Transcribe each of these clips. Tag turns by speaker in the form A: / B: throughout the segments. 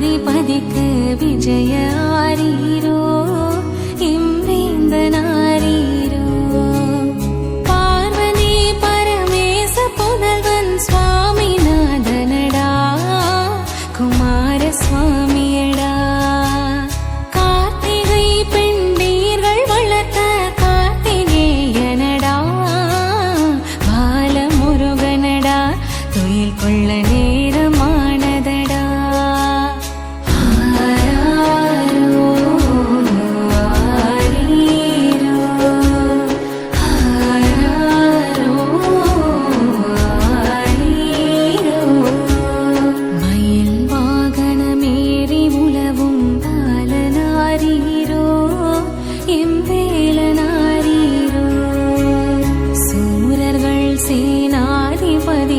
A: பதிக்கு விஜய ஆரீரோ இம்வேந்தனாரீரோ பார்வதி பரமேச புதல்வன் சுவாமிநாதனடா? குமார சுவாமியடா கார்த்திகை பெண்டீர்கள் வளர்த்த கார்த்திகேயனடா? பாலமுருகனடா? துயில் கொள்ளனே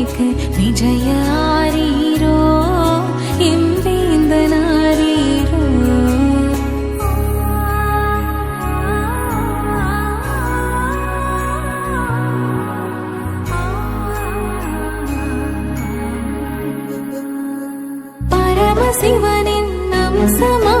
A: சேனாதிபதிக்கு விஜய ஆரீரோ எம்பேந்தனாரீரோ பரமசிவனின் அம்சமா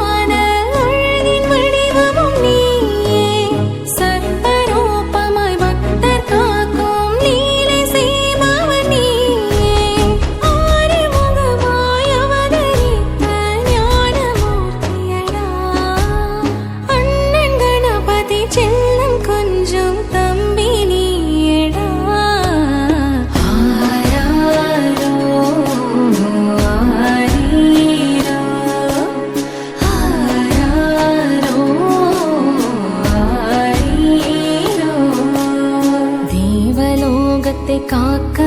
A: காக்க